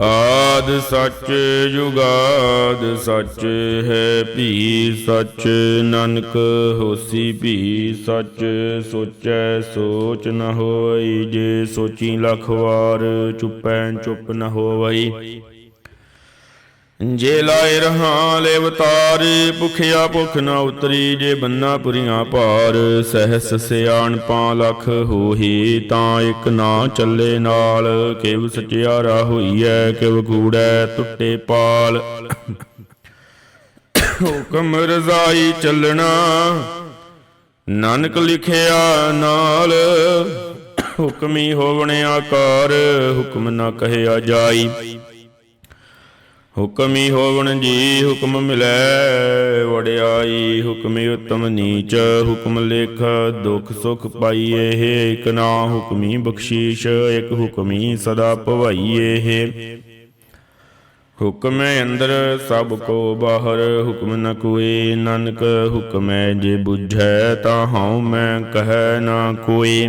ਆਦ ਸੱਚ ਜੁਗਾਦ ਸੱਚ ਹੈ ਭੀ ਸੱਚ, ਨਾਨਕ ਹੋਸੀ ਭੀ ਸੱਚ, ਸੋਚੈ ਸੋਚ ਨ ਹੋਈ, ਜੇ ਸੋਚੀ ਲੱਖ ਵਾਰ ਚੁੱਪੈ ਚੁੱਪ ਨ ਹੋਵਈ। ਜੇ ਲਾਇ ਰਹਾ ਲੈ ਅਵਤਾਰ ਭੁਖਿਆ ਭੁਖ ਨ ਉਤਰੀ, ਜੇ ਬੰਨਾ ਪੁਰੀਆਂ ਭਾਰ, ਸਹਿਸ ਸਿਆਣ ਪਾ ਲਖ ਹੋਹੀ, ਤਾਂ ਇੱਕ ਨਾ ਚੱਲੇ ਨਾਲ, ਕਿਵ ਸਚਿਆਰਾ ਹੋਈਐ, ਕਿਵ ਕੂੜੈ ਟੁੱਟੇ ਪਾਲ। ਹੁਕਮ ਰਜ਼ਾਈ ਚੱਲਣਾ, ਨਾਨਕ ਲਿਖਿਆ ਨਾਲ, ਹੁਕਮੀ ਹੋਵਣ ਆਕਾਰ ਹੁਕਮ ਨਾ ਕਹਿਆ ਜਾਈ। ਹੁਕਮੀ ਹੋਵਣ ਜੀ ਹੁਕਮ ਮਿਲੈ, ਵਡਿਆਈ ਹੁਕਮੀ ਉਤਮ ਨੀਚ, ਹੁਕਮ ਲੇਖ ਦੁਖ ਸੁਖ ਪਾਈਏ ਹੈ, ਇਕ ਨਾ ਹੁਕਮੀ ਬਖਸ਼ੀਸ਼, ਇਕ ਹੁਕਮੀ ਸਦਾ ਭਵਾਈਏ ਹੈ। ਹੁਕਮੈ ਅੰਦਰ ਸਭ ਕੋ ਬਾਹਰ, ਹੁਕਮ ਨ ਕੋਏ ਨਾਨਕ, ਹੁਕਮੈ ਜੇ ਬੁਝੈ ਤਾਂ ਹਉ ਮੈਂ ਕਹੈ ਨਾ ਕੋਈ।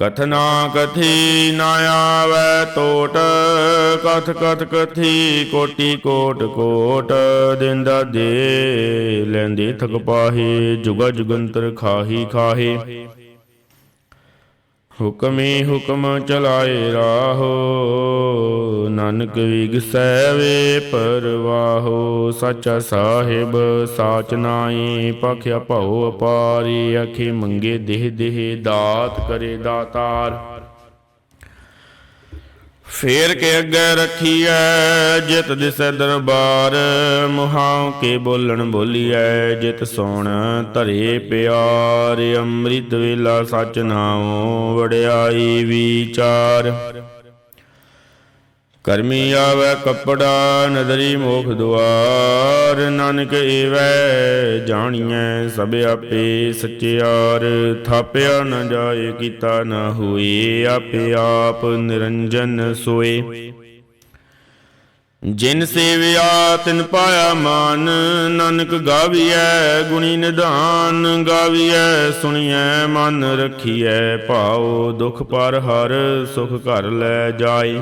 ਕਥਨਾ ਕਥੀ ਨਾ ਆਵੈ ਟੋਟ ਕਥ ਕਥ ਕਥੀ ਕੋਟੀ ਕੋਟ ਕੋਟ, ਦਿੰਦਾ ਦੇ ਲੈਂਦੇ ਥਕ ਪਾਹੇ, ਜੁਗਾ ਜੁਗੰਤਰ ਖਾਹੀ ਖਾਹੇ। ਹੁਕਮੇ ਹੁਕਮ ਚਲਾਏ ਰਾਹੋ, ਨਾਨਕ ਵਿਗਸੈ ਵੇ ਪਰਵਾਹੋ, ਸਾਚਾ ਸਾਹਿਬ ਸਾਚ ਨਾਈ ਪਖਿਆ ਭਉ ਅਪਾਰੀ, ਅਖੇ ਮੰਗੇ ਦੇਹ ਦੇਹ ਦਾਤ ਕਰੇ ਦਾਤਾਰ। ਫੇਰ ਕੇ ਅੱਗੇ ਰੱਖੀਐ, ਜਿਤ ਦਿਸੈ ਦਰਬਾਰ, ਮੁਹਾਉ ਕੇ ਬੋਲਣ ਬੋਲੀਐ, ਜਿਤ ਸੋਣ ਧਰੇ ਪਿਆਰ, ਅੰਮ੍ਰਿਤ ਵੇਲਾ ਸਚ ਨਾਮੋ ਵਡਿਆਈ ਵਿਚਾਰ। ਕਰਮੀ ਆਵੈ ਕਪੜਾ, ਨਦਰੀ ਮੋਖ ਦੁਆਰ, ਨਾਨਕ ਏਵੈ ਜਾਣੀਐ ਸਭ ਆਪੇ ਸਚਿਆਰ। ਥਾਪਿਆ ਨ ਜਾਏ, ਕੀਤਾ ਨ ਹੋਏ, ਆਪੇ ਆਪ ਨਿਰੰਜਨ ਸੋਏ। ਜਿਨ ਸੇਵਿਆ, ਤਿਨ ਪਾਇਆ ਮਾਨ, ਨਾਨਕ ਗਾਵੀਐ ਗੁਣੀ ਨਿਧਾਨ। ਗਾਵੀਐ, ਸੁਣੀਐ, ਮਨ ਰਖੀਐ, ਭਾਉ ਦੁਖ ਪਰ ਹਰ, ਸੁਖ ਘਰ ਲੈ ਜਾਏ।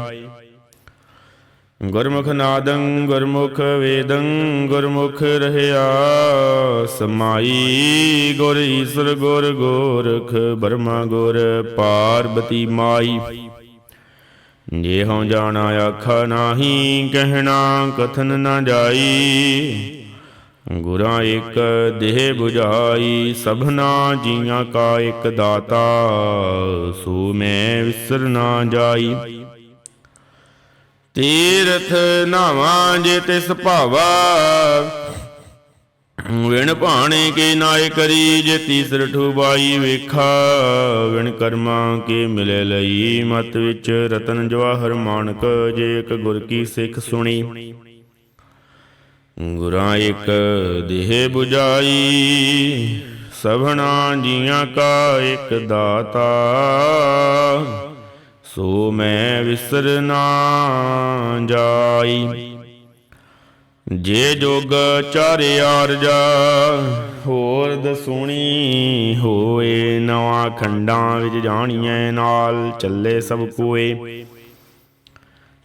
ਗੁਰਮੁਖ ਨਾਦੰ, ਗੁਰਮੁਖ ਵੇਦੰ, ਗੁਰਮੁਖ ਰਹਿਆ। ਸਮਾਈ ਗੁਰ ਈਸਰ, ਗੁਰ ਗੋਰਖ ਬਰਮਾ ਗੁਰ ਪਾਰਬਤੀ ਮਾਈ। ਜੇ ਹਉ ਜਾਣਾ ਆਖਾ ਨਾਹੀ, ਕਹਿਣਾ ਕਥਨ ਨਾ ਜਾਈ। ਗੁਰਾਂ ਇੱਕ ਦੇਹ 부ਝਾਈ ਸਭਨਾ ਜੀਆਂ ਕਾ ਇੱਕ ਦਾਤਾ। ਸੋ ਮੈਂ ਵਿਸਰ ਨਾ ਜਾਈ। ਤੀਰਥ ਨਾਵਾਂ ਜੇ ਤਿਸ ਭਾਵਾ। ਵਿਣ ਭਾਣੇ ਕੇ ਨਾਇ ਕਰੀ ਜੇ ਤੀਸਰ ਠੂਬਾਈ ਵੇਖਾ। ਵਿਣ ਕਰਮਾ ਕੇ ਮਿਲੇ ਲਈ ਮਤ ਵਿੱਚ ਰਤਨ ਜਵਾਹਰ ਮਾਨਕ ਜੇ ਇੱਕ ਗੁਰ ਕੀ ਸਿੱਖ ਸੁਣੀ। ਗੁਰਾਂ ਇੱਕ ਦੇਹ 부ਝਾਈ ਸਭਨਾ ਜੀਆਂ ਕਾ ਇੱਕ ਦਾਤਾ। ਸੋ ਮੈਂ ਵਿਸਰ ਨਾ ਜਾਈ। ਜੇ ਜੋਗ ਚਾਰੇ ਆਰਜਾ, ਹੋਰ ਦਸੂਣੀ ਹੋਏ, ਨਵਾਂ ਖੰਡਾਂ ਵਿੱਚ ਜਾਣੀਐ ਨਾਲ ਚੱਲੇ ਸਭ ਕੋਏ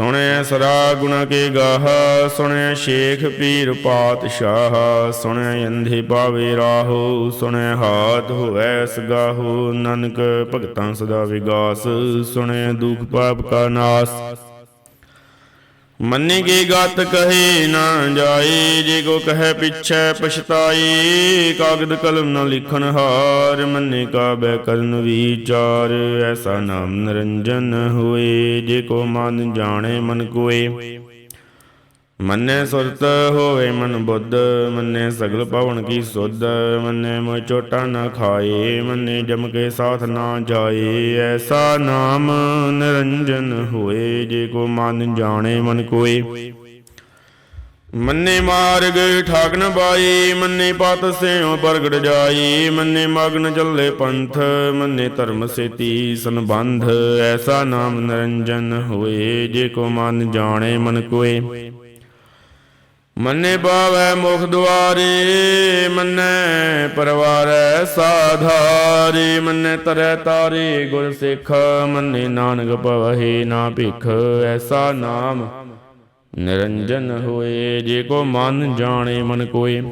ਸੁਣੇ ਸਰਾ ਗੁਣ ਕੇ ਗਾਹ, ਸੁਣੇ ਸ਼ੇਖ ਪੀਰ ਪਾਤਸ਼ਾਹ, ਸੁਣੇ ਅੰਧੇ ਪਾਵੇ ਰਾਹੋ, ਸੁਣੇ ਹਾਥ ਹੋਵੈ ਸਗਾਹੋ, ਨਾਨਕ ਭਗਤਾਂ ਸਦਾ ਵਿਗਾਸ, ਸੁਣੇ ਦੁਖ ਪਾਪ ਕਾ ਨਾਸ। ਮੰਨੇ ਕੀ ਗਤ ਕਹੇ ਨਾ ਜਾਏ ਜੇ ਕੋ ਕਹੇ ਪਿਛੈ ਪਛਤਾਏ ਕਾਗਦ ਕਲਮ ਨਾ ਲਿਖਣ ਹਾਰ, ਮੰਨੇ ਕਾ ਬੈ ਕਰਨ ਵਿਚਾਰ, ਐਸਾ ਨਾਮ ਨਿਰੰਜਨ ਹੋਏ, ਜੇ ਕੋ ਮਨ ਜਾਣੇ ਮਨ ਕੋਏ। ਮੰਨੇ ਸੁਰਤ ਹੋਵੇ ਮਨ ਬੁੱਧ, ਮੰਨੇ ਸਗਲ ਪਵਨ ਕੀ ਸੁਧ, ਮੰਨੇ ਮੋ ਚੋਟਾ ਨਾ ਖਾਏ, ਮੰਨੇ ਜਮ ਕੇ ਸਾਥ ਨਾ ਜਾਏ। ਐਸਾ ਨਾਮ ਨਿਰੰਜਨ ਹੋਏ, ਜੇ ਕੋ ਮਨ ਜਾਣੇ ਮਨ ਕੋਏ। ਮੰਨੇ ਮਾਰਗ ਠਾਕ ਨ ਬਾਈ ਮੰਨੇ ਪਤ ਸਿਉ ਪ੍ਰਗਟ ਜਾਈ ਮੰਨੇ ਮਗਨ ਚੱਲੇ ਪੰਥ, ਮੰਨੇ ਧਰਮ ਸੇਤੀ ਸੰਬੰਧ। ਐਸਾ ਨਾਮ ਨਿਰੰਜਨ ਹੋਏ, ਜੇ ਕੋ ਮਨ ਜਾਣੇ ਮਨ ਕੋਏ। ਮੰਨੇ ਬਾਵੈ ਮੁਖ ਦੁਆਰੇ, ਮੰਨੇ ਪਰਵਾਰੈ ਸਾਧਾਰੇ, ਮੰਨੇ ਤਰੈ ਤਾਰੇ ਗੁਰ ਸਿੱਖ, ਮੰਨੇ ਨਾਨਕ ਪਵਹਿ ਨਾ ਭਿਖ, ਐਸਾ ਨਾਮ ਨਿਰੰਜਨ ਹੋਏ, ਜੇ ਕੋ ਮਨ ਜਾਣੇ ਮਨ ਕੋਏ।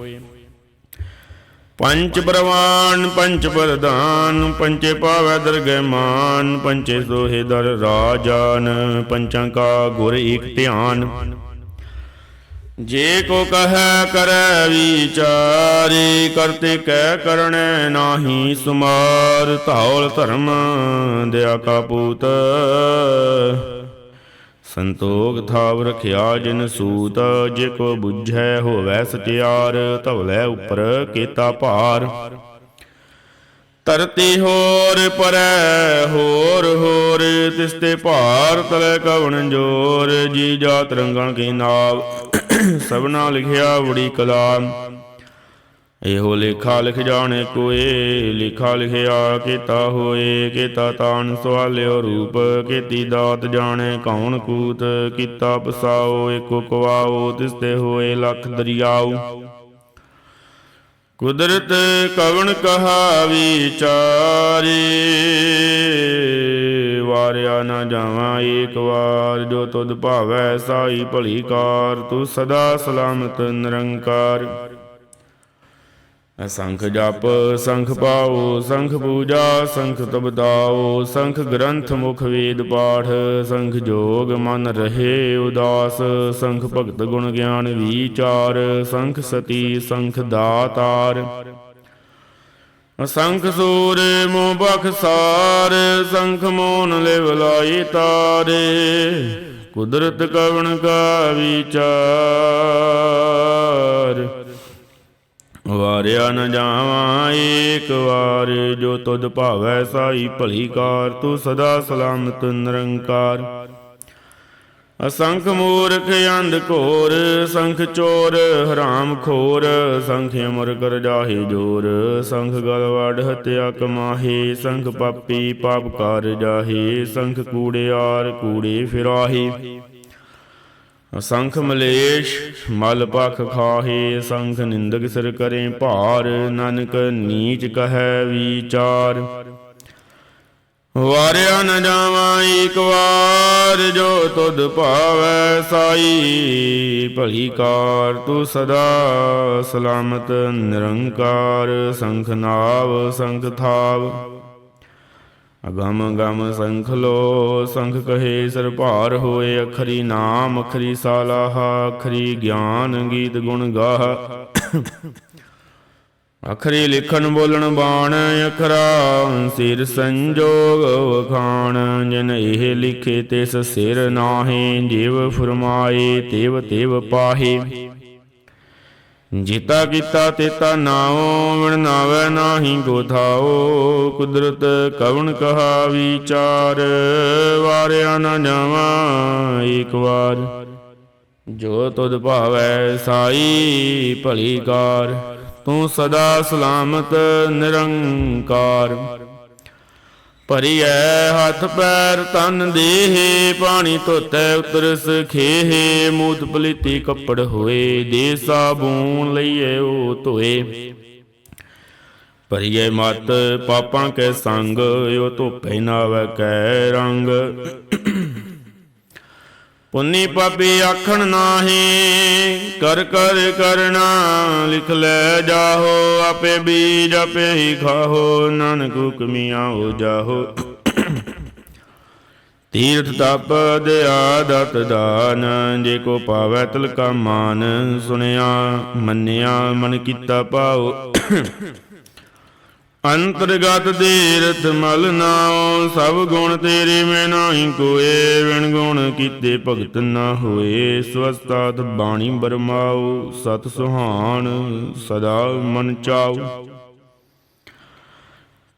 ਪੰਚ ਪ੍ਰਵਾਨ, ਪੰਚ ਪ੍ਰਧਾਨ, ਪੰਚੇ ਪਾਵੈ ਦਰਗਹਿ ਮਾਨ, ਪੰਚੇ ਸੋਹੇ ਦਰ ਰਾਜਾਨ, ਪੰਚਾਂ ਕਾ ਗੁਰ ਏਕ ਧਿਆਨ। ਜੇ ਕੋ ਕਹੈ ਕਰੈ ਵਿਚਾਰੇ, ਕਰਤੇ ਕਹਿ ਕਰਣੈ ਨਾਹੀ ਸੁਮਾਰ। ਧੌਲ ਧਰਮ ਦਿਆ ਕਾ ਪੂਤ। ਸੰਤੋਖ ਥਾਵ ਰਖਿਆ ਜਿਨ ਸੂਤ। ਜੇ ਕੋ 부ਝੈ ਹੋਵੈ ਸਚਿਆਰ, ਧਵਲੇ ਉਪਰ ਕੀਤਾ ਭਾਰ। ਧਰਤੀ ਹੋਰ ਪਰੈ ਹੋਰ ਹੋਰ ਤਿਸਤੇ ਭਾਰ ਤਲੇ ਕਵਣ ਜੋਰ। ਜੀ ਜਾ ਰੰਗਣ ਕੀ ਨਾਵ। ਸਭਨਾ ਲਿਖਿਆ ਬੜੀ ਕਲਾ। ਇਹੋ ਲੇਖਾ ਲਿਖ ਜਾਣੇ ਕੋਏ, ਲਿਖਾ ਲਿਖਿਆ ਕੀਤਾ ਹੋਏ, ਕੀਤਾ ਤਾਨ ਸਵਾਲਿਓ ਰੂਪ, ਕੀਤੀ ਦਾਤ ਜਾਣੇ ਕੌਣ ਕੂਤ, ਕੀਤਾ ਪਸਾਓ ਏਕੋ ਕਵਾਓ ਤਿਸਤੇ ਹੋਏ ਲੱਖ ਦਰਿਆਉ ਕੁਦਰਤ ਕਵਣ ਕਹਾ ਵਿਚਾਰੇ ਵਾਰਿਆ ਨਾ ਜਾਵਾਂ ਏਕ ਵਾਰ, ਜੋ ਤੁਧ ਭਾਵੈ ਸਾਈ ਭਲੀ ਕਾਰ, ਤੂੰ ਸਦਾ ਸਲਾਮਤ ਨਿਰੰਕਾਰ। ਸੰਖ ਜਪ, ਸੰਖ ਪਾਓ, ਸੰਖ ਪੂਜਾ, ਸੰਖ ਤਬਦਾਓ ਸੰਖ ਗ੍ਰੰਥ ਮੁਖ ਵੇਦ ਪਾਠ, ਸੰਖ ਜੋਗ ਮਨ ਰਹੇ ਉਦਾਸ, ਸੰਖ ਭਗਤ ਗੁਣ ਗਿਆਨ ਵਿਚਾਰ, ਸੰਖ ਸਤੀ, ਸੰਖ ਦਾਤਾਰ। ਸੰਖ ਸੂਰ ਮੋ ਬਖਸਾਰ ਸੰਖ ਮੋਨ ਲਿਵ ਲਾਈ ਤਾਰੇ। ਕੁਦਰਤ ਕਵਣ ਕਾ ਵਿਚਾਰ? ਵਾਰਿਆ ਨ ਜਾਵਾਂ ਏਕ ਵਾਰ, ਜੋ ਤੁਧ ਭਾਵੈ ਸਾਈ ਭਲੀ ਕਾਰ, ਤੂੰ ਸਦਾ ਸਲਾਮਤ ਨਿਰੰਕਾਰ। ਅਸੰਖ ਮੂਰਖ ਅੰਧ ਘੋਰ, ਸੰਖ ਚੋਰ, ਹਰਾਮ ਖੋਰ, ਸੰਖ ਅਮਰ ਕਰ ਜਾਹੇ ਜੋਰ, ਸੰਖ ਗਲ ਹਤਿਆ ਕਮਾਹੇ, ਸੰਖ ਪਾਪੀ ਪਾਪ ਕਰ ਜਾਹੇ, ਸੰਖ ਕੂੜਿਆਰ ਕੂੜੇ ਫਿਰਾਹੇ। ਅਸੰਖ ਮਲੇਸ਼ ਮਲ ਪਖ ਖਾਹੇ, ਸੰਖ ਨਿੰਦਕ ਸਿਰ ਕਰੇ ਭਾਰ, ਨਾਨਕ ਨੀਚ ਕਹੈ ਵਿਚਾਰ। ਵਾਰਿਆ ਨ ਜਾਵਾਂ ਏਕ ਵਾਰ, ਜੋ ਤੁਧ ਭਾਵੈ ਸਾਈ। ਭਲੀ ਕਾਰ ਤੂੰ ਸਦਾ ਸਲਾਮਤ, ਨਿਰੰਕਾਰ, ਸੰਖ ਨਾਵ, ਸੰਖ ਥਾਵ। ਅਗਮ ਗਮ ਸੰਖ ਲੋ, ਸੰਖ ਕਹੇ ਸਰ ਭਾਰ ਹੋਏ, ਅਖਰੀ ਨਾਮ, ਅਖਰੀ ਸਾਲਾਹ, ਅਖਰੀ ਗਿਆਨ, ਗੀਤ ਗੁਣ ਗਾਹ। ਅਖਰੀ ਲਿਖਣ ਬੋਲਣ ਬਾਣ, ਅਖਰਾ ਸਿਰ ਸੰਜੋਗ ਵਖਾਣ, ਜਨ ਇਹ ਲਿਖੇ ਤਿਸ ਸਿਰ ਨਾਹੀ, ਜਿਵ ਫਰਮਾਏ, ਤਿਵ ਤਿਵ ਪਾਹੇ। ਜੀਤਾ ਕੀਤਾ ਤੇਤਾ ਨਾਉ, ਵਿਣ ਨਾਵੈ ਨਾਹੀ ਕੋ ਕੁਦਰਤ ਕਵਣ ਕਹਾ ਵਿਚਾਰ ਵਾਰਿਆ ਨਾ ਜਾਵਾਂ ਏਕ ਵਾਰ। ਜੋ ਤੁਧ ਭਾਵੈ ਸਾਈ ਭਲੀ ਕਾਰ। ਤੂੰ ਸਦਾ ਸਲਾਮਤ, ਨਿਰੰਕਾਰ। ਭਰੀਐ ਹੱਥ ਪੈਰ, ਤਨ ਦੇਹ, ਪਾਣੀ ਧੋਤੈ, ਉਤਰਸ ਖੇਹ। ਮੂਤ ਪਲੀਤੀ ਕੱਪੜ ਹੋਏ, ਦੇ ਸਾਬੂਨ ਲਈਏ ਉਹ ਧੋਏ। ਭਰੀਏ ਮਤ, ਪਾਪਾਂ ਕੇ ਸੰਗ ਉਹ ਧੋਪੇ ਨਾਵੈ ਕੈ ਰੰਗ। ਪੁੰਨੀ ਪਾਪੀ ਆਖਣ ਨਾਹੀ, ਕਰ ਕਰ ਕਰਨਾ ਲਿਖ ਲੈ ਜਾਹੋ, ਆਪੇ ਬੀਜ ਆਪੇ ਹੀ ਖਾਹੋ, ਨਾਨਕ ਹੁਕਮੀਆਂ ਹੋ ਜਾਹੋ। ਤੀਰਥ ਤਪ ਦਿਆ ਦਤ ਦਾਨ, ਜੇ ਕੋ ਪਾਵੈ ਤਿਲਕਾ ਮਾਨ, ਸੁਣਿਆ ਮੰਨਿਆ ਮਨ ਕੀਤਾ ਪਾਉ ਅੰਤਰਗਤ ਦੇਰਤ ਮਲ ਨਾਉ, ਸਭ ਗੁਣ ਤੇਰੇ ਮੈਂ ਨਾਹੀ ਕੋਏ ਵਿਣ ਗੁਣ ਕੀਤੇ ਭਗਤ ਨਾ ਹੋਏ। ਸਵਸਤਾਤ ਬਾਣੀ ਬਰਮਾਉ, ਸਤ ਸੁਹਾਣ ਸਦਾ ਮਨ ਚਾਉ।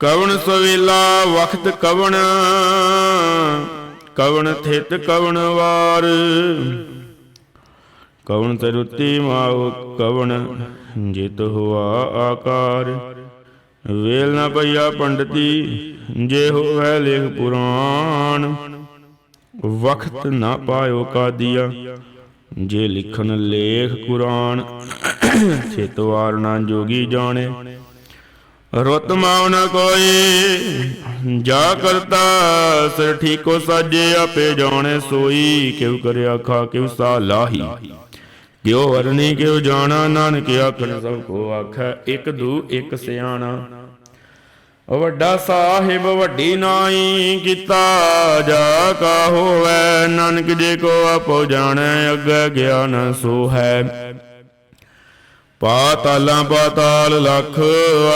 ਕਵਣ ਸਵੇਲਾ ਵਖਤ ਕਵਣ ਕਵਣ ਥਿਤ ਕਵਣ ਵਾਰ। ਕਵਣ ਤਰੁਤੀ ਮਾਉ ਕਵਣ, ਜਿਤ ਹੁਆ ਆਕਾਰ। ਵੇਲ ਨਾ ਪਈਆ ਪੰਡਤੀ, ਜੇ ਹੋਵੇ ਲੇਖ ਪੁਰਾਣ। ਵਖਤ ਨਾ ਪਾਇਓ ਕਾਦੀਆ, ਜੇ ਲਿਖਣ ਲੇਖ ਕੁਰਾਨ ਚਿਤਵਾਰ ਨਾ ਜੋਗੀ ਜਾਣੇ। ਰੁੱਤ ਮਾਉ ਨ ਕੋਈ, ਜਾ ਕਰਤਾ, ਸਿਰ ਠੀਕੋ ਸਾਜੇ, ਆਪੇ ਜਾਣੇ ਸੋਈ, ਕਿਉ ਕਰਿਆ ਖਾ ਕਿਉ ਸਾ ਲਾਹੀ। ਕਿਉ ਵਰਨੀ ਕਿਉ ਜਾਣਾ, ਨਾਨਕ ਆਖਣ ਸਭ ਕੋ ਆਖੈ, ਇੱਕ ਦੂ, ਇੱਕ ਸਿਆਣਾ। ਵੱਡਾ ਸਾਹਿਬ ਵੱਡੀ ਨਾਈ ਕੀਤਾ, ਜਾ ਕਾ ਹੋਵੇ, ਨਾਨਕ ਜੇ ਕੋ ਆਪੋ ਜਾਣੈ, ਅੱਗੇ ਗਿਆਨ ਸੋ ਹੈ। ਪਾਤਾਲਾਂ ਪਾਤਾਲ ਲਖ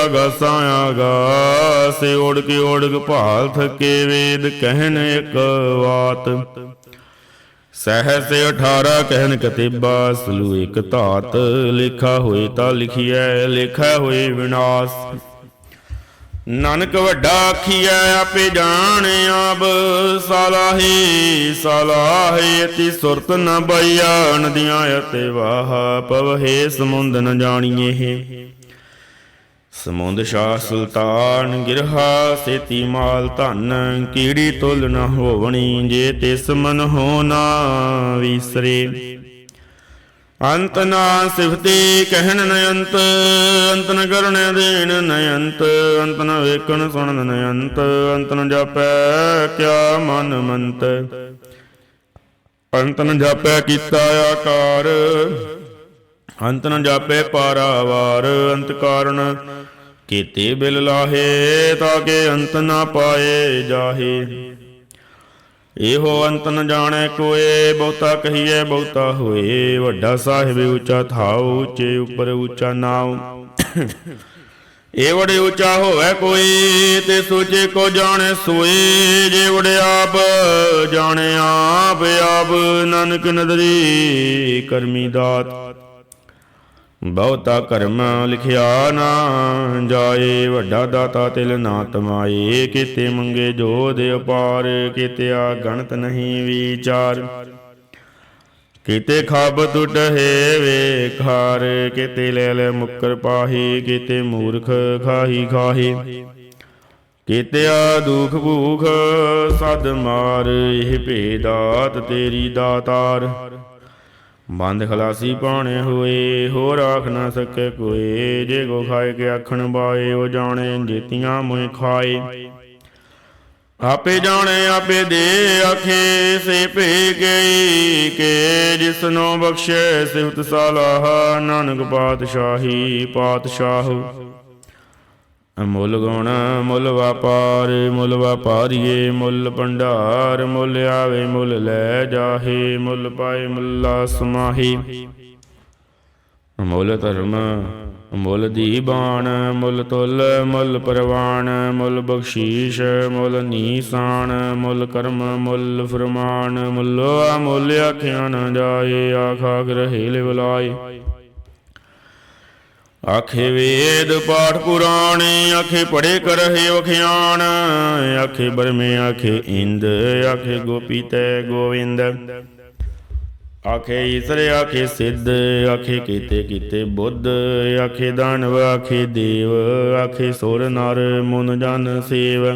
ਆਗਾਸਾਂ ਆਗਾਸ ਓੜ ਕੇ ਓੜਕ ਭਾਲ ਥਕੇ ਵੇਦ ਕਹਿਣ ਇੱਕ ਬਾਤ ਸਹਸ 18 ਕਹਿਨ ਕਤਿਬਾ, ਸਲੂ ਇੱਕ ਧਾਤ। ਲਿਖਾ ਹੋਏ ਤਾਂ ਲਿਖਿਐ, ਲਿਖਾ ਹੋਏ ਵਿਨਾਸ਼। ਨਾਨਕ ਵੱਡਾ ਆਖੀਐ, ਆਪੇ ਜਾਣ ਆਪ। ਸਲਾਹੀ ਸਲਾਹੀ, ਅਤੀ ਸੁਰਤ ਨ ਬਈਆ ਨਦੀਆਂ ਅਤੇ ਵਾਹ ਪਵਹੇ ਸਮੁੰਦ ਨ ਜਾਣੀਏ ਸਮੁੰਦ ਸ਼ਾਹ ਸੁਲਤਾਨ ਗਿਰਹਾ ਸੇਤੀ ਮਾਲ ਧਨ, ਕੀੜੀ ਤੁਲ ਨ ਹੋਵਣੀ ਜੇ ਤਿਸ ਮਨ ਹੋ ਵਿਸਰੇ। ਅੰਤ ਨਾ ਸਿਫਤੀ ਕਹਿਣ ਨ ਅੰਤ ਅੰਤ ਨ ਕਰਨ ਦੇਣ ਨ ਅੰਤ ਅੰਤ ਨ ਵੇਖਣ ਸੁਣਨ ਨ ਅੰਤ ਅੰਤ ਨ ਜਾਪੈ ਕਿਆ ਮਨ ਮੰਤ। ਅੰਤ ਨ ਜਾਪੈ ਕੀਤਾ ਆਕਾਰ, ਅੰਤ ਨ ਜਾਪੈ ਪਾਰਾਵਾਰ, ਅੰਤ ਕਾਰਨ ਕੀਤੇ ਬਿਲ ਲਾਹੇ ਤਾਂ ਕਿ ਅੰਤ ਨਾ ਪਾਏ ਜਾਹੇ। ਇਹੋ ਅੰਤ ਨ ਜਾਣੈ ਕੋਏ, ਬਹੁਤਾ ਕਹੀਏ ਬਹੁਤਾ ਹੋਏ। ਵੱਡਾ ਸਾਹਿਬ ਉੱਚਾ ਥਾਉ, ਉੱਚੇ ਉੱਪਰ ਉੱਚਾ ਨਾਉ। ਇਹ ਵੜੇ ਉੱਚਾ ਹੋਵੇ ਕੋਈ, ਤੇ ਸੋਚੇ ਕੋ ਜਾਣੈ ਸੋਏ। ਜੇ ਵੜੇ ਆਪ, ਜਾਣੈ ਆਪ ਆਪ। ਨਾਨਕ ਨਦਰੀ ਕਰਮੀ ਦਾਤ। ਬਹੁਤਾ ਕਰਮ ਲਿਖਿਆ ਨਾ ਜਾਏ, ਵੱਡਾ ਦਾਤਾ ਤਿਲ ਨਾ ਤਮਾਏ। ਕਿਤੇ ਮੰਗੇ ਜੋਦ ਅਪਾਰ ਕਿਤੇ ਆ ਗਣਤ ਨਹੀਂ ਵਿਚਾਰ। ਕਿਤੇ ਖਾਬ ਟੁਟੇ ਵੇਖਾਰ, ਕਿਤੇ ਲੈ ਲੈ ਮੁੱਕਰ ਪਾਹੀ, ਕਿਤੇ ਮੂਰਖ ਖਾਹੀ ਖਾਹੀ। ਕਿਤੇ ਆ ਦੁਖ ਭੂਖ ਸਦ ਮਾਰ, ਇਹ ਭੇਦਾਤ ਤੇਰੀ ਦਾਤਾਰ। ਬੰਦ ਖਲਾਸੀ ਪਾਣੇ ਹੋਏ, ਹੋਰ ਆਖ ਨਾ ਸਕੇ ਕੋਏ ਜੇ ਕੋ ਖਾਏ ਕੇ ਆਖਣ ਬਾਏ ਉਹ ਜਾਣੇ ਜੀਤੀਆਂ ਮੋਇ ਖਾਏ। ਆਪੇ ਜਾਣੇ, ਆਪੇ ਦੇ ਆਖੇ, ਸੇ ਭੇ ਗਈ ਕੇ, ਜਿਸਨੋ ਬਖਸ਼ੇ ਸਿਫਤ ਸਾਲਾਹ। ਨਾਨਕ ਪਾਤਸ਼ਾਹੀ, ਪਾਤਸ਼ਾਹ। ਮੁੱਲ ਗੁਣ ਮੁੱਲ ਵਪਾਰ ਮੁੱਲ ਵਪਾਰੀਏ ਮੁੱਲ ਭੰਡਾਰ ਮੁੱਲ ਆਵੇ ਮੁੱਲ ਲੈ ਜਾਹੇ ਮੁੱਲ ਪਾਏ ਮੁੱਲਾ ਸਮਾਹੀ ਮੁੱਲ ਧਰਮ ਮੁੱਲ ਦੀਬਾਨ ਮੁੱਲ ਤੁਲ ਮੁੱਲ ਪਰਵਾਨ ਮੁੱਲ ਬਖਸ਼ੀਸ਼ ਮੁੱਲ ਨੀਸਾਨ ਮੁੱਲ ਕਰਮ ਮੁੱਲ ਫਰਮਾਨ ਮੁੱਲ ਅਮੁੱਲ ਆਖਿਆ ਨ ਜਾਏ, ਆਖਾ ਗ੍ਰਹਿ ਲਿਵਲਾਏ। ਆਖੇ ਵੇਦ ਪਾਠ ਪੁਰਾਣੇ, ਆਖੇ ਪੜੇ ਕਰਹਿ ਵਖਿਆਣ ਆਖੇ ਬਰਮੇ, ਆਖੇ ਇੰਦ, ਆਖੇ ਗੋਪੀ ਤੈ ਗੋਵਿੰਦ। ਆਖੇ ਈਸਰ, ਆਖੇ ਸਿੱਧ, ਆਖੇ ਕੀਤੇ ਕੀਤੇ ਬੁੱਧ, ਆਖੇ ਦਾਨਵ, ਆਖੇ ਦੇਵ, ਆਖੇ ਸੁਰ ਨਰ ਮਨ ਜਨ ਸੇਵ।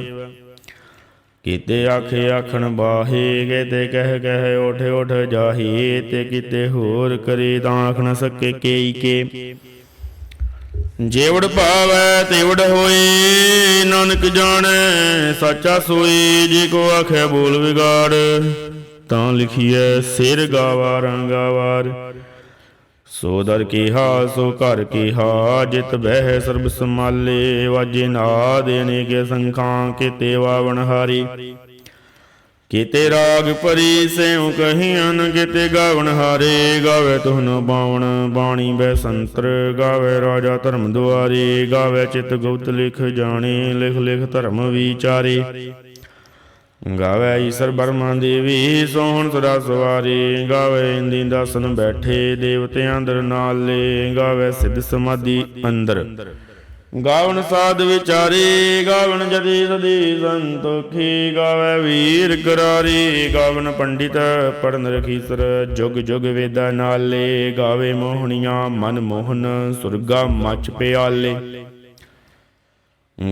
ਕੀਤੇ ਆਖੇ ਆਖਣ ਬਾਹੇ, ਕੀਤੇ ਕਹਿ ਕਹਿ ਉਠ ਉਠ ਜਾਹੀ, ਤੇ ਕੀਤੇ ਹੋਰ ਕਰੇ ਤਾਂ ਆਖਣ ਸਕੇ ਕੇਈ ਕੇ ਜੇਵੜ ਭਾਵੈ ਤੇਵੜ ਹੋਏ ਨਾਨਕ ਜਾਣੈ, ਸਾਚਾ ਸੋਈ, ਜੇ ਕੋ ਆਖੇ ਬੋਲ ਵਿਗਾੜ, ਤਾਂ ਲਿਖੀਐ, ਸਿਰ ਗਾਵਾ ਰੰਗਾਵਾਰ ਸੋ ਦਰ ਕੀਹਾ, ਸੋ ਘਰ ਕੀਹਾ, ਜਿਤ ਬਹਿ ਸਰਬ ਸਮਾਲੇ ਵਾਜੇ ਨਾਦ, ਅਨੇਕ ਸੰਖਾਂ, ਕੀਤੇ ਵਾਵਣ ਹਾਰੀ। ਕੀਤੇ ਰਾਗ ਪਰੀ ਸਿਉ ਕਹੀਨ ਕੀਤੇ ਗਾਵਣ ਹਾਰੇ ਗਾਵੇ ਤੁਹਨ ਬਾਵਣ, ਬਾਣੀ ਬੈ ਸੰਤਰ ਗਾਵੇ ਰਾਜਾ ਧਰਮ ਦੁਆਰੇ, ਗਾਵੇ ਚਿਤ ਗੁਪਤ ਲਿਖ ਜਾਣੇ, ਲਿਖ ਲਿਖ ਧਰਮ ਵਿਚਾਰੇ। ਗਾਵੇ ਈਸ਼ਰ ਬਰਮਾ ਦੇਵੀ ਸੋਹਣ ਸਦਾ ਸਵਾਰੀ, ਗਾਵੇ ਇੰਦੀ ਦਾਸਨ ਬੈਠੇ ਦੇਵਤਿਆਂ ਅੰਦਰ ਨਾਲੇ, ਗਾਵੇ ਸਿੱਧ ਸਮਾਧੀ ਅੰਦਰ। ਗਾਵਨ ਸਾਧ ਵਿਚਾਰੀ, ਗਾਵਨ ਜਦੀ ਸਦੀ ਸੰਤੋਖੀ ਗਾਵੇ ਵੀਰ ਕਰਾਰੀ, ਗਾਵਨ ਪੰਡਿਤ ਪੜਨ ਰਖੀਸਰ, ਜੁਗ ਜੁਗ ਵੇਦਾ ਨਾਲੇ, ਗਾਵੇ ਮੋਹਣੀਆਂ ਮਨ ਮੋਹਨ, ਸੁਰਗਾ ਮਚ ਪਿਆਲੇ।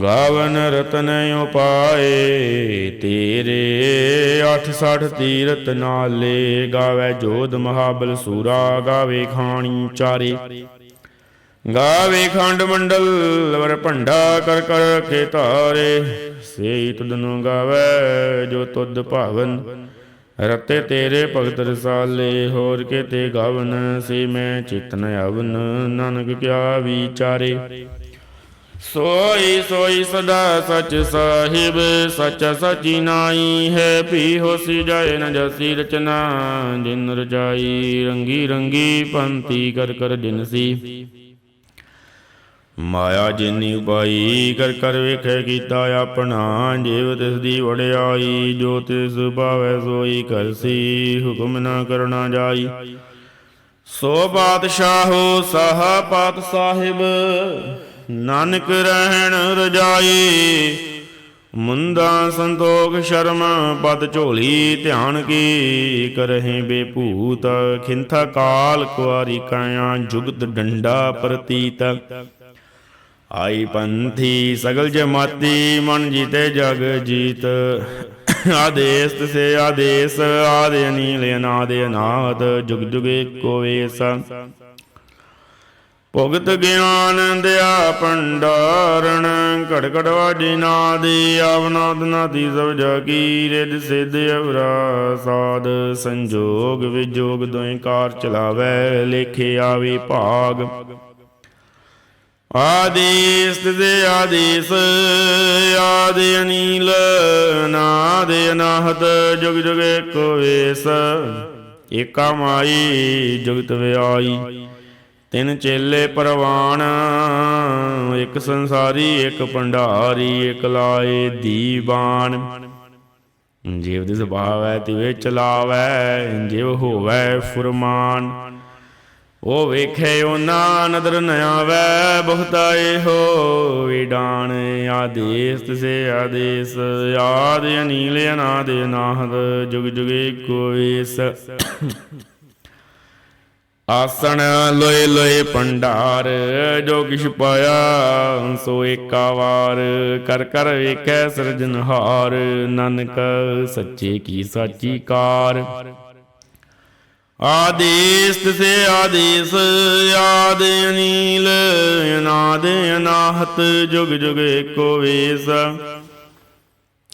ਗਾਵਨ ਰਤਨ ਉਪਾਏ, ਤੇਰੇ 860 ਤੀਰਤ ਨਾਲੇ, ਗਾਵੇ ਜੋਧ ਮਹਾਬਲ ਸੂਰਾ ਗਾਵੇ ਖਾਣੀ ਚਾਰੇ। ਗਾਵੇ ਖੰਡ ਮੰਡਲ ਵਰ ਭੰਡਾ ਕਰ ਕਰ ਕੇ ਧਾਰੇ। ਸੇ ਤੁਧਨੁ ਗਾਵੇ ਜੋ ਤੁਧ ਭਾਵਨ। ਰਤੇ ਤੇਰੇ ਭਗਤ ਰਸਾਲੇ, ਹੋਰ ਕੇ ਤੇ ਗਾਵਨ। ਸੇ ਮੈਂ ਚਿਤਨ ਆਵਨ, ਨਾਨਕ ਕਿਆ ਵਿਚਾਰੇ। ਸੋਈ ਸੋਈ ਸਦਾ ਸਚ ਸਾਹਿਬ, ਸਚ ਸਚੀ ਨਾਈ ਹੈ। ਭੀ ਹੋਸੀ ਜਾਏ ਨ ਜਸੀ ਰਚਨਾ, ਜਿਨ ਰਜਾਈ ਰੰਗੀ ਰੰਗੀ ਪੰਤੀ ਕਰ ਕਰ ਜਿਨਸੀ ਮਾਇਆ ਜਿਨੀ ਉਪਾਈ ਕਰ ਕਰ ਵੇਖੇ ਕੀਤਾ ਆਪਣਾ, ਜੀਵ ਤਿਸ ਦੀ ਵਡਿਆਈ ਜੋ ਤਿਸ ਭਾਵੈ ਸੋਈ ਕਰਸੀ ਹੁਕਮ ਨਾ ਕਰਨਾ ਜਾਈ। ਸੋ ਬਾਦਸ਼ਾਹੋ ਸਾਹਾ ਪਾਤ ਸਾਹਿਬ, ਨਾਨਕ ਰਹਿਣ ਰਜਾਈ। ਮੁੰਦਾ ਸੰਤੋਖ ਸ਼ਰਮ, ਪਦ ਝੋਲੀ ਧਿਆਨ ਕੀ ਕਰਹਿ ਬੇਭੂਤ, ਖਿੰਥਾ ਕਾਲ ਕੁਆਰੀ ਕਾਇਆ, ਜੁਗਤ ਡੰਡਾ ਪ੍ਰਤੀਤ। ਆਈ ਪੰਥੀ ਸਗਲ ਜਮਾਤੀ ਮਨ ਜੀਤੇ ਜਗ ਜੀਤ। ਆਦੇਸ ਤਿਸੇ ਆਦੇਸ, ਆਦੇ ਅਨੀਲ ਅਨਾਦ ਅਨਾਦ, ਜੁਗ ਜੁਗ ਏਕੋ ਵੇਸ। ਭੁਗਤ ਗਿਆਨ ਦਿਆ ਭੰਡਾਰਣ, ਘੜ ਘੜ ਵਾਜੀ ਨਾਦੀ, ਆਵਨਾਦ ਨਾਦੀ ਸਭ ਜਗੀ ਰਿਦ ਸਿਧ ਅਵਰਾ ਸਾਧ। ਸੰਜੋਗ ਵਿਜੋਗ ਦੋਇ ਕਾਰ ਚਲਾਵੇ, ਲੇਖੇ ਆਵੇ ਭਾਗ। ਆਦੇਸ ਦੇ ਆਦੇਸ, ਆਦਿ ਅਨੀਲ, ਨਾਦ ਅਨਾਹਤ, ਜੁਗ ਜੁਗ ਏਕੋ ਵੇਸ। ਏਕਾ ਮਾਈ, ਜੁਗਤ ਵਿਆਈ, ਤਿੰਨ ਚੇਲੇ ਪਰਵਾਨ। ਇੱਕ ਸੰਸਾਰੀ, ਇੱਕ ਭੰਡਾਰੀ, ਇੱਕ ਲਾਏ ਦੀਵਾਨ ਜੀਵ ਦੇ ਸੁਭਾਵ ਹੈ, ਤਿਵੇਂ ਚਲਾਵੈ, ਜਿਵ ਹੋਵੈ ਫੁਰਮਾਨ। ਉਹ ਵੇਖੇ ਉਹਨਾਂ ਨਦਰ ਨ ਆਵੈ ਬਹੁਤਾਏ ਹੋ ਵਿਡਾਨ ਆਦੇਸ ਤਿਸੇ ਆਦੇਸ, ਆਦ ਅਨੀਲ ਅਨਾਦ ਅਨਾਹਦ ਜੁਗ ਜੁਗੇ ਕੋਇਸ ਆਸਣ ਲੋਏ ਲੋਏ ਭੰਡਾਰ ਜੋ ਕਿਛ ਪਾਇਆ ਸੋ ਏਕਾ ਵਾਰ ਕਰ ਕਰ ਵੇਖੈ ਸਿਰਜਨਹਾਰ ਨਾਨਕ ਸੱਚੇ ਕੀ ਸਾਚੀ ਕਾਰ। ਆਦੇਸ ਤਿਸੇ ਆਦੇਸ, ਆਦ ਅਨੀਲ, ਅਨਾਦ ਅਨਾਹਤ, ਜੁਗ ਜੁਗ ਏਕੋ ਵੇਸ।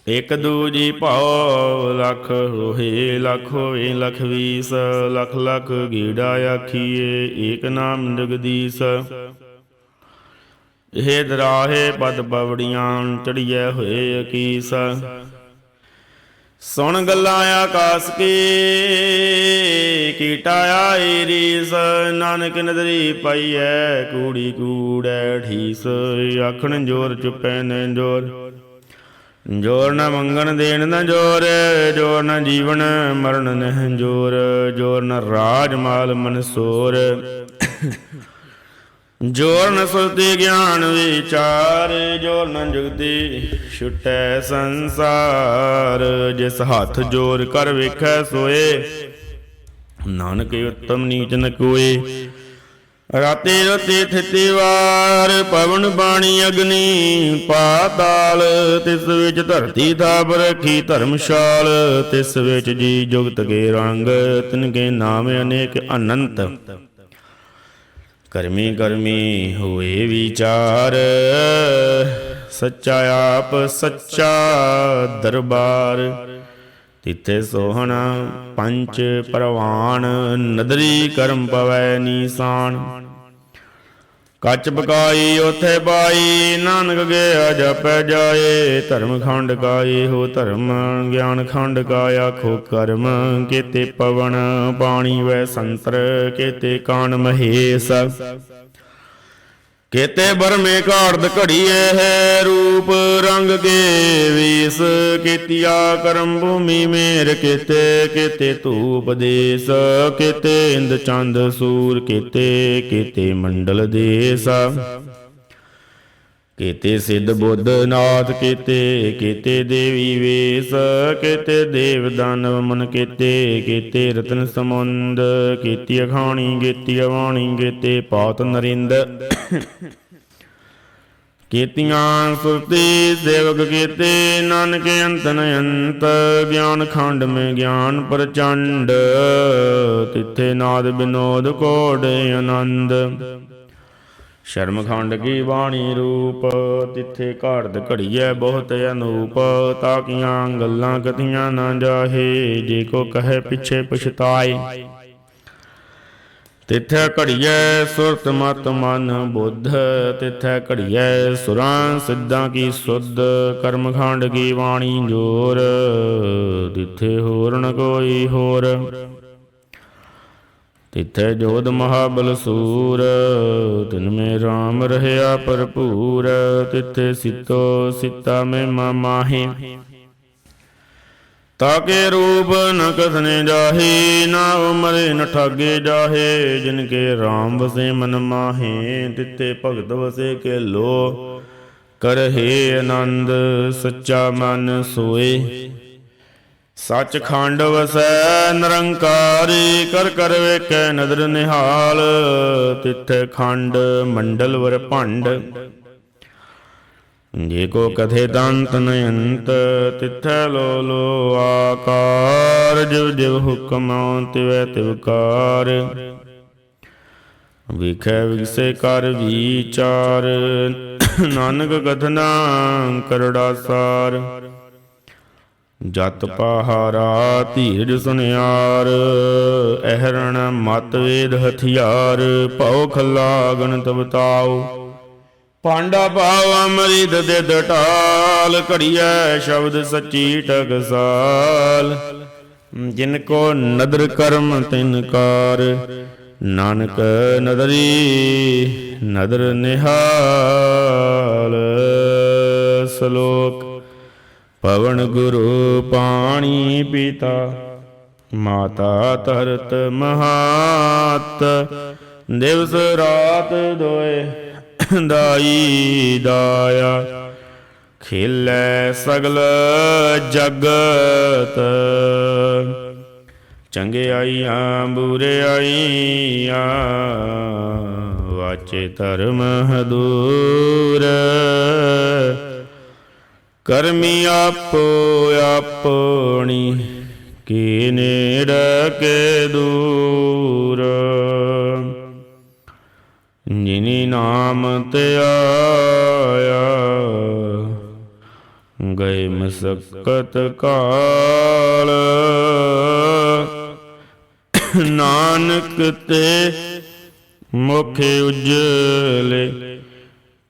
ਇਕ ਦੂਜੀ ਭਾਉ, ਲਖ ਹੋਏ ਲਖ ਹੋਏ, ਲਖ ਵੀਸ। ਲਖ ਲਖ ਗੀੜਾ ਆਖੀਏ, ਏਕ ਨਾਮ ਜਗਦੀਸ਼। ਇਹ ਦਰਾਹੇ ਪਦ ਪਵੜੀਆਂ ਚੜੀਐ ਹੋਏ ਅਕੀਸ। ਸੁਣ ਗੱਲਾਂ ਆਕਾਸ ਕੀ, ਕੀਟਾ ਆਈ ਰੀਸ, ਨਾਨਕ ਨਦਰੀ ਪਾਈਐ, ਕੂੜੀ ਕੂੜੈ ਠੀਸ ਆਖਣ ਜੋਰ ਚੁੱਪੈ ਨ ਜੋਰ। ਜੋਰ ਨਾ ਮੰਗਣ ਦੇਣ ਨਾ ਜੋਰ ਜੋਰ ਨਾ ਜੀਵਨ ਮਰਨ ਨਹਿ ਜੋਰ ਜੋਰ ਨ ਰਾਜ ਮਾਲ ਮਨਸੋਰ ਜੋਰ ਨ ਸੁਰਤੀ ਗਿਆਨ ਵਿਚਾਰ, ਜੋਰ ਨ ਜੁਗਤੀ ਛੁਟੈ ਸੰਸਾਰ। ਜਿਸ ਹੱਥ ਜੋਰ ਕਰ ਵੇਖੈ ਸੋਏ, ਨਾਨਕ ਉਤਮ ਨੀਚ ਨ ਕੋਏ। ਰਾਤੇ ਰਤੇ ਥਿਤੀ ਵਾਰ, ਪਵਨ ਬਾਣੀ ਅਗਨੀ ਪਾਤਾਲ। ਤਿਸ ਵਿੱਚ ਧਰਤੀ ਥਾਪ ਰੱਖੀ ਧਰਮਸ਼ਾਲ। ਤਿਸ ਵਿੱਚ ਜੀ ਜੁਗਤ ਕੇ ਰੰਗ, ਤਿਨ ਕੇ ਨਾਮ ਅਨੇਕ ਅਨੰਤ। ਕਰਮੀ ਕਰਮੀ ਹੋਏ ਵਿਚਾਰ। ਸੱਚਾ ਆਪ ਸੱਚਾ ਦਰਬਾਰ। ਤਿੱਥੇ ਸੋਹਣਾ ਪੰਚ ਪਰਵਾਨ। ਨਦਰੀ ਕਰਮ ਪਵੈ ਨੀਸਾਨ। ਕੱਚ ਪਕਾਈ ਉਥੇ ਬਾਈ, ਨਾਨਕ ਗਿਆ ਜਪੈ ਜਾਏ। ਧਰਮ ਖੰਡ ਕਾਏ ਹੋ ਧਰਮ, ਗਿਆਨ ਖੰਡ ਕਾ ਆਖੋ ਕਰਮ। ਕੀਤੇ ਪਵਨ ਪਾਣੀ ਵੈ ਸੰਤਰ, ਕੀਤੇ ਕਾਨ ਮਹੇਸ਼। ਕੀਤੇ ਬਰਮੇ ਘਾੜਦ ਘੜੀਏ ਹੈ ਰੂਪ ਰੰਗ ਕੇ ਵੀਸ, ਕੀਤਿਆ ਕਰਮ ਭੂਮੀ ਮੇਰ ਕੀਤੇ ਕੀਤੇ ਧੂਪ ਦੇਸ, ਕੀਤੇ ਇੰਦ ਚੰਦ ਸੂਰ ਕੀਤੇ ਕੀਤੇ ਮੰਡਲ ਦੇਸ। ਕੀਤੇ ਸਿੱਧ ਬੁੱਧ ਨਾਥ, ਕੀਤੇ ਕੀਤੇ ਦੇਵੀ ਵੇਸ, ਕੀਤੇ ਦੇਵ ਦਾਨਵ ਮਨ ਕੀਤੇ ਕੀਤੇ ਰਤਨ ਸਮੁੰਦ ਕੀਤੀ ਅਖਾਣੀ, ਕੀਤੀ ਅਵਾਣੀ, ਕੀਤੇ ਪਾਤ ਨਰਿੰਦ। ਕੀਤੀਆਂ ਸੁਰਤੀ ਸੇਵਕ ਕੀਤੇ, ਨਾਨਕ ਅੰਤਨ ਅੰਤ, ਗਿਆਨ ਖੰਡ ਮੇ ਗਿਆਨ ਪ੍ਰਚੰਡ, ਤਿੱਥੇ ਨਾਦ ਬਿਨੋਦ ਕੋੜ ਆਨੰਦ। ਸ਼ਰਮਖੰਡ ਕੀ ਬਾਣੀ ਰੂਪ, ਤਿੱਥੇ ਘਾੜਦ ਘੜੀਐ ਬਹੁਤ ਅਨੂਪ ਤਾਕੀਆਂ ਗੱਲਾਂ ਕਥੀਆਂ ਨਾ ਜਾਹੇ, ਜੇ ਕੋ ਕਹੇ ਪਿਛੇ ਪਛਤਾਏ। ਤਿੱਥੇ ਘੜੀਐ ਸੁਰਤ ਮਤ ਮਨ ਬੁੱਧ, ਤਿੱਥੇ ਘੜੀਐ ਸੁਰਾਂ ਸਿੱਧਾਂ ਕੀ ਸੁਧ ਕਰਮਖੰਡ ਕੀ ਬਾਣੀ ਜੋਰ, ਤਿੱਥੇ ਹੋਰ ਨ ਕੋਈ ਹੋਰ। ਤਿੱਥੇ ਜੋਧ ਮਹਾਬਲ ਸੂਰ, ਤਿਨ ਮੇ RAM ਰਹਿਆ ਭਰਪੂਰ, ਤਿੱਥੇ ਸਿਤੋ ਸਿਤਾ ਮੇ ਮਾਹੇ। ਤਾਕੇ ਰੂਪ ਨ ਕਸਨੇ ਜਾਹੀ, ਨਾ ਉਮਰੇ ਨ ਠਾਗੇ ਜਾਹੇ ਜਿਨ ਕੇ RAM ਵਸੇ ਮਨ ਮਾਹੇ ਤਿੱਤੇ ਭਗਤ ਵਸੇ ਕੇ ਲੋ ਕਰਹੇ ਆਨੰਦ ਸੱਚਾ ਮਨ ਸੋਏ। ਸੱਚ ਖੰਡ ਵਸੈ ਨਿਰੰਕਾਰੀ ਕਰ ਕਰ ਵੇਖੈ ਨਦਰ ਨਿਹਾਲ, ਤਿੱਥੇ ਖੰਡ ਮੰਡਲ ਵਰ ਭੰਡ। ਜੇ ਕੋ ਕਥੇ ਦੰਤ ਨਯੰਤ, ਤਿੱਥੈ ਲੋ ਲੋ ਆਕਾਰ, ਜਿਵ ਜਿਵ ਹੁਕਮ ਤਿਵੈ ਤਿਵਕਾਰ ਵਿਖੈ ਵਿਗਸੇ ਕਰ ਵਿਚਾਰ, ਨਾਨਕ ਕਥਨਾ ਕਰੜਾ ਸਾਰ। ਜਤ ਪਹਾਰਾ ਧੀਰਜ ਸੁਨਿਆਰ, ਅਹਰਣ ਮਤ ਵੇਦ ਹਥਿਆਰ, ਭਉ ਖੱਲਾ ਗਣਤ ਪਾਂਡਾ ਭਾਵ ਅਮਰਿਤ ਦੇ ਦਟਾਲ, ਘੜੀਐ ਸ਼ਬਦ ਸੱਚੀ ਟਕਸਾਲ। ਜਿਨ ਕੋ ਨਦਰ ਕਰਮ ਤਿਨ ਕਾਰ, ਨਾਨਕ ਨਦਰੀ ਨਦਰ ਨਿਹਾਲ। ਸ਼ਲੋਕ ਪਵਨ ਗੁਰੂ ਪਾਣੀ ਪੀਤਾ, ਮਾਤਾ ਧਰਤ ਮਹਾਤ। ਦਿਵਸ ਰਾਤ ਦੋਏ ਦਾਈ ਦਾਇਆ, ਖੇਲੇ ਸਗਲ ਜਗਤ। ਚੰਗਿਆਈਆਂ ਬੁਰਿਆਈਆਂ ਵਾਚੇ ਧਰਮ ਹਦੂਰ। ਕਰਮੀ ਆਪੋ ਆਪਣੀ, ਕੀ ਨੇੜ ਕੇ ਦੂਰ? ਜਿਨੀ ਨਾਮ ਤੇ ਆਇਆ, ਗਏ ਮਸਕਤ ਕਾਲ। ਨਾਨਕ ਤੇ ਮੁਖ ਉਜਲੇ